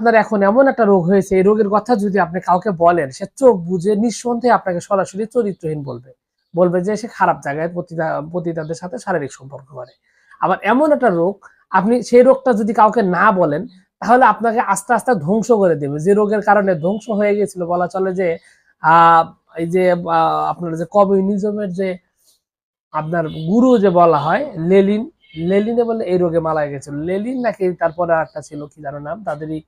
আপনার এখন এমন একটা রোগ হয়েছে, এই রোগের কথা যদি আপনি কাউকে বলেন, সে চোখ বুঝে নিঃসন্দেহে আপনাকে সরাসরি চরিত্রহীন বলবে। বলবে যে সে খারাপ জায়গায় পতিতা, পতিতাদের সাথে শারীরিক সম্পর্ক করে। আবার এমন একটা রোগ, আপনি সেই রোগটা যদি কাউকে না বলেন, তাহলে আপনাকে আস্তে আস্তে ধ্বংস করে দেবে। যে রোগের কারণে ধ্বংস হয়ে গেছিল, বলা চলে যে আহ এই যে আপনার যে কমিউনিজমের যে আপনার গুরু যে বলা হয়, লেলিন, লেলিনে বলে এই রোগে মারা গেছিল। লেলিন নাকি তারপরে একটা ছিল, কি জানো নাম, তাদেরই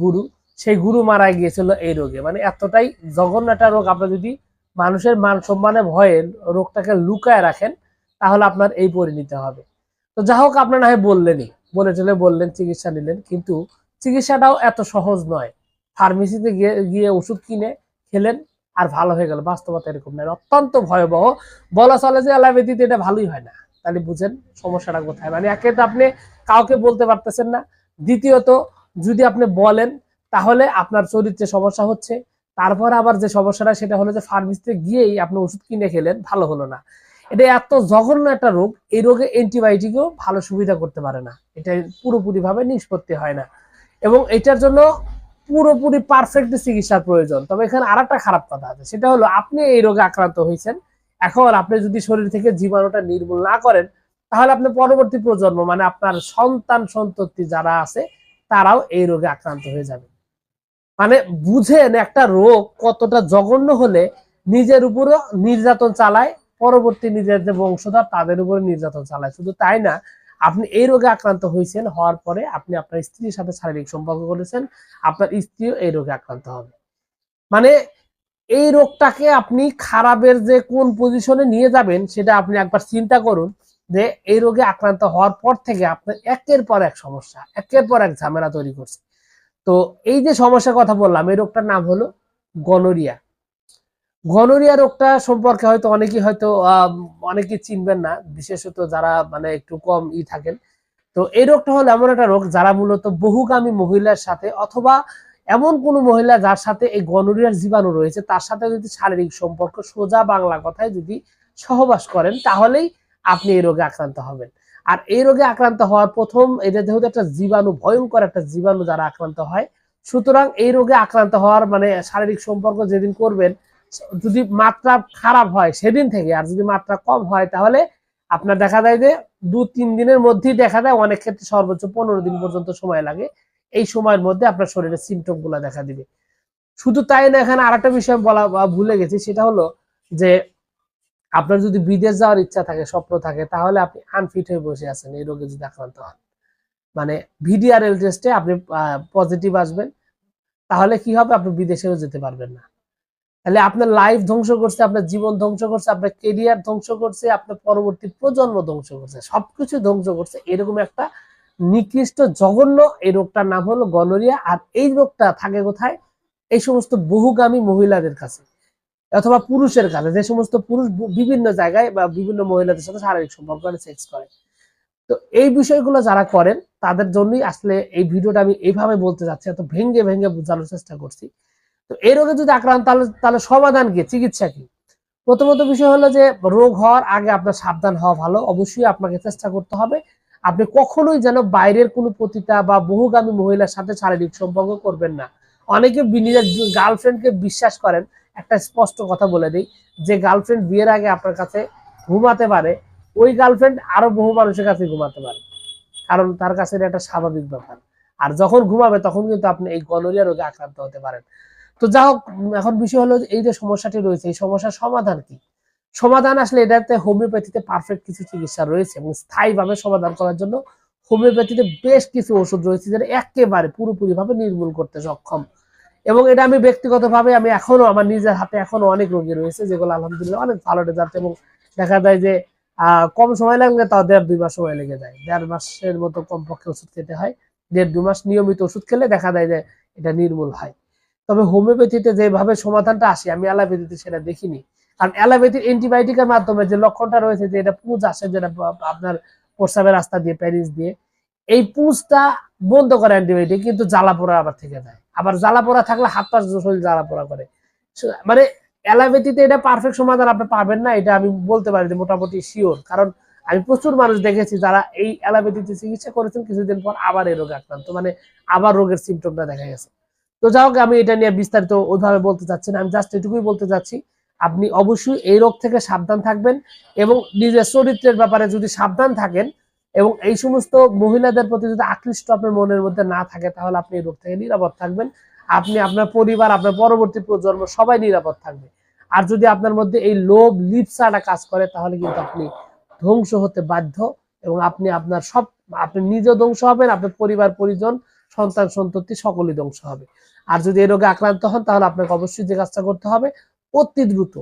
গুরু, সেই গুরু মারা গিয়েছিল এই রোগে। মানে এতটাই জঘন্য একটা রোগ। আপনি যদি মানুষের মান সম্মানে ভয়ে রোগটাকে লুকায় রাখেন, তাহলে আপনার এই পরিণতি হবে। তো যা হোক আপনার না হয় বললেনই, বলে চলে বললেন, চিকিৎসা নিলেন। কিন্তু চিকিৎসাটাও এত সহজ নয়। ফার্মেসিতে গিয়ে গিয়ে ওষুধ কিনে খেলেন আর ভালো হয়ে গেল। বাস্তবতা এরকম নয়। অত্যন্ত ভয়াবহ। বলা চলে যে অ্যালোপ্যাথিতে এটা ভালোই হয় না। তাহলে বুঝেন সমস্যাটা কোথায়। মানে একে তো আপনি কাউকে বলতে পারতেছেন না। দ্বিতীয়ত যদি আপনি বলেন, তাহলে আপনার চরিত্রে সমস্যা হচ্ছে, তারপর আবার যে সমস্যাটা সেটা হলো যে ফার্মেসিতে গিয়েই আপনি ওষুধ কিনে খেলেন, ভালো হলো না। এটা এত জঘন্য একটা রোগ, এই রোগে অ্যান্টিবায়োটিকও ভালো সুবিধা করতে পারে না। এটা পুরোপুরি ভাবে নিষ্পত্তি হয় না। এবং এটার জন্য পুরোপুরি পারফেক্ট চিকিৎসার প্রয়োজন। তবে এখানে আর একটা খারাপ কথা আছে, সেটা হলো আপনি এই রোগে আক্রান্ত হয়েছেন। এখন আপনি যদি শরীর থেকে জীবাণুটা নির্মূল না করেন, তাহলে আপনি পরবর্তী প্রজন্ম মানে আপনার সন্তান সন্ততি যারা আছে তারাও এই রোগে আক্রান্ত হয়ে যাবে। মানে বুঝেন একটা রোগ কতটা জঘন্য হলে নিজের উপরও নির্যাতন চালায়, পরবর্তী নিজের যে বংশধর তাদের উপরে নির্যাতন চালায়। শুধু তাই না, আপনি এই রোগে আক্রান্ত হয়েছেন হওয়ার পরে আপনি আপনার স্ত্রীর সাথে শারীরিক সম্পর্ক করেছেন, আপনার স্ত্রীও এই রোগে আক্রান্ত হবে। মানে এই রোগটাকে আপনি খারাপের যে কোন পজিশনে নিয়ে যাবেন সেটা আপনি একবার চিন্তা করুন। যে এই রোগে আক্রান্ত হওয়ার পর থেকে আপনার একের পর এক সমস্যা, একের পর এক ঝামেলা তৈরি করছে। তো এই যে সমস্যার কথা বললাম, এই রোগটার নাম হলো গনোরিয়া। গনোরিয়া রোগটা সম্পর্কে হয়তো অনেকেই হয়তো অনেকেই চিনবেন না, বিশেষত যারা মানে একটু কম ই থাকেন। তো এই রোগটা হলো এমন একটা রোগ যারা মূলত বহুগামী মহিলার সাথে অথবা এমন কোনো মহিলা যার সাথে এই গনোরিয়ার জীবাণু রয়েছে, তার সাথে যদি শারীরিক সম্পর্ক সোজা বাংলা কথায় যদি সহবাস করেন, তাহলেই আপনি এই রোগে আক্রান্ত হবেন। আর এই রোগে আক্রান্ত হওয়ার প্রথম এটা যেহেতু একটা জীবাণু, ভয়ঙ্কর একটা জীবাণু যারা আক্রান্ত হয়, সুতরাং এই রোগে আক্রান্ত হওয়ার মানে শারীরিক সম্পর্ক যেদিন করবেন, যদি মাত্রা খারাপ হয় সেদিন থেকে, আর যদি মাত্রা কম হয় তাহলে আপনার দেখা যায় যে দু তিন দিনের মধ্যেই দেখা যায় অনেক ক্ষেত্রে সর্বোচ্চ পনেরো দিন পর্যন্ত সময় লাগে। এই সময়ের মধ্যে আপনার শরীরের সিমটমগুলা দেখা দিবে। শুধু তাই না, এখানে আরেকটা বিষয় বলা ভুলে গেছি, সেটা হলো যে আপনার যদি বিদেশ যাওয়ার ইচ্ছা থাকে, স্বপ্ন থাকে, তাহলে আপনি আনফিট হয়ে বসে আছেন, এই রোগে যদি আক্রান্ত হন। মানে ভিডিআরএল টেস্টে আপনি পজিটিভ আসবেন, তাহলে কি হবে? আপনি বিদেশেও যেতে পারবেন না। তাহলে আপনার লাইফ ধ্বংস করছে, আপনার জীবন ধ্বংস করছে, আপনার কেরিয়ার ধ্বংস করছে, আপনার পরবর্তী প্রজন্ম ধ্বংস করছে, সবকিছু ধ্বংস করছে, এরকম একটা নিকৃষ্ট, জঘন্য এই রোগটার নাম হলো গনোরিয়া আর এই রোগটা থাকে কোথায়? এই সমস্ত বহুগামী মহিলাদের কাছে। অথবা পুরুষের কাছে, যে সমস্ত পুরুষ বিভিন্ন জায়গায় বা বিভিন্ন মহিলাদের সাথে শারীরিক সম্পর্ক সেক্স করে। তো এই বিষয়গুলো যারা করেন, তাদের জন্যই আসলে এই ভিডিওটা আমি এইভাবে বলতে যাচ্ছি, এত ভেঙ্গে ভেঙ্গে বোঝানোর চেষ্টা করছি। তো এই রোগে যদি আক্রান্ত, তাহলে তাহলে সমাধান কি? চিকিৎসা কি? প্রথমত বিষয় হলো যে, রোগ হওয়ার আগে আপনার সাবধান হওয়া ভালো। অবশ্যই আপনাকে চেষ্টা করতে হবে। আপনি কখনোই যেন বাইরের কোনো পতিতা বা বহুগামী মহিলার সাথে শারীরিক সম্পর্ক করবেন না। অনেকে নিজের গার্লফ্রেন্ডকে বিশ্বাস করেন একটা স্পষ্ট কথা বলে দিই, যে গার্লফ্রেন্ড বিয়ের আগে আপনার কাছে ঘুমাতে পারে, ওই গার্লফ্রেন্ড আরও বহু মানুষের কাছে ঘুমাতে পারে। কারণ তার কাছে এটা স্বাভাবিক ব্যাপার। আর যখন ঘুমাবে, তখন কিন্তু আপনি এই গনোরিয়া রোগে আক্রান্ত হতে পারেন। তো যা হোক, এখন বিষয় হলো এই যে সমস্যাটি রয়েছে, এই সমস্যার সমাধান কি? সমাধান আসলে এটাতে হোমিওপ্যাথিতে পারফেক্ট কিছু চিকিৎসা রয়েছে এবং স্থায়ীভাবে সমাধান করার জন্য হোমিওপ্যাথিতে বেশ কিছু ওষুধ রয়েছে যেটা একেবারে পুরোপুরি ভাবে নির্মূল করতে সক্ষম। এবং এটা আমি ব্যক্তিগতভাবে আমি এখনও আমার নিজের হাতে এখনও অনেক রোগী রয়েছে, যেগুলো আলহামদুলিল্লাহ অনেক ভালো রেজাল্ট এবং দেখা যায় যে কম সময় লাগলে তাও দেড় দুই মাস সময় লেগে যায়। দেড় মাসের মতো কমপক্ষে ওষুধ খেতে হয়। দেড় দু মাস নিয়মিত ওষুধ খেলে দেখা যায় যে এটা নির্মূল হয়। তবে হোমিওপ্যাথিতে যেভাবে সমাধানটা আসে, আমি অ্যালোপ্যাথিতে সেটা দেখিনি। কারণ অ্যালোপ্যাথির অ্যান্টিবায়োটিকের মাধ্যমে যে লক্ষণটা রয়েছে যে এটা পুঁজ আসে, যেটা আপনার প্রস্রাবের রাস্তা দিয়ে, প্যারিস দিয়ে, এই পুঁজটা বন্ধ করে অ্যান্টিবায়োটিক, কিন্তু জ্বালা পোড়া আবার থেকে যায়। আবার জ্বালা পোড়া থাকলে হাত পা শরীর জ্বালা পোড়া করে। মানে অ্যালোপ্যাথিতে এটা পারফেক্ট সমাধান আপনি পাবেন না, এটা আমি বলতে পারি যে মোটামুটি শিওর কারণ আমি প্রচুর মানুষ দেখেছি যারা এই অ্যালোপ্যাথিতে চিকিৎসা করেছেন, কিছুদিন পর আবার এই রোগে আক্রান্ত মানে আবার রোগের সিমটমটা দেখা গেছে। তো যাই হোক, আমি এটা নিয়ে বিস্তারিত ওইভাবে বলতে চাচ্ছি না, আমি জাস্ট এটুকুই বলতে চাচ্ছি, আপনি অবশ্যই এই রোগ থেকে সাবধান থাকবেন এবং নিজের চরিত্রের ব্যাপারে যদি সাবধান থাকেন এবং এই সমস্ত মহিলাদের প্রতি যদি আকৃষ্ট আপনার মনের মধ্যে না থাকে, তাহলে আপনি এই রোগ থেকে নিরাপদ থাকবেন। আপনি আপনার পরিবার, আপনার পরবর্তী প্রজন্ম সবাই নিরাপদ থাকবে। আর যদি আপনার মধ্যে এই লোভ লিপসাটা কাজ করে, তাহলে কিন্তু আপনি ধ্বংস হতে বাধ্য এবং আপনি আপনার সব, আপনি নিজেও ধ্বংস হবেন, আপনার পরিবার, পরিজন, সন্তান, সন্ততি সকলেই ধ্বংস হবে। আর যদি এই রোগে আক্রান্ত হন, তাহলে আপনাকে অবশ্যই যে কাজটা করতে হবে, অতি দ্রুত,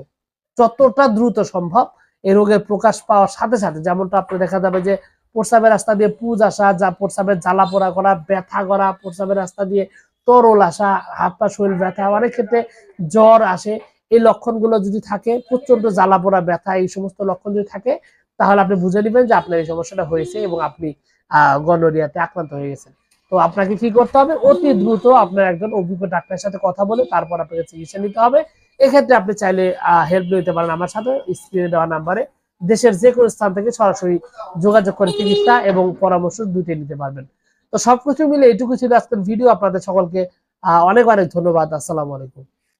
যতটা দ্রুত সম্ভব এই রোগের প্রকাশ পাওয়ার সাথে সাথে, যেমনটা আপনি দেখা যাবে যে প্রস্রাবের রাস্তা দিয়ে পুজ আসা, যা প্রস্রাবের জ্বালা পোড়া করা, ব্যথা করা প্রস্রাবের রাস্তা দিয়ে তরল আসা, হাত পা শরীর ব্যথা, অনেক ক্ষেত্রে জ্বর আসে। এই লক্ষণগুলো যদি থাকে প্রচণ্ড জ্বালা পোড়া, ব্যথা, এই সমস্ত লক্ষণ যদি থাকে, তাহলে আপনি বুঝে নেবেন যে আপনার এই সমস্যাটা হয়েছে এবং আপনি গনোরিয়াতে আক্রান্ত হয়ে গেছেন। তো আপনাকে কি করতে হবে? অতি দ্রুত আপনার একজন অভিজ্ঞ ডাক্তারের সাথে কথা বলে তারপর আপনাকে চিকিৎসা নিতে হবে। এক্ষেত্রে আপনি চাইলে হেল্প নিতে পারেন আমার সাথে। স্ক্রিনে দেওয়া নাম্বারে দেশের যে কোনো স্থান থেকে সরাসরি যোগাযোগ করে চিকিৎসা এবং পরামর্শ দুইটাই নিতে পারবেন। তো সবকিছু মিলে এটুকু ছিল আজকের ভিডিও। আপনাদের সকলকে অনেক অনেক ধন্যবাদ। আসসালামু আলাইকুম।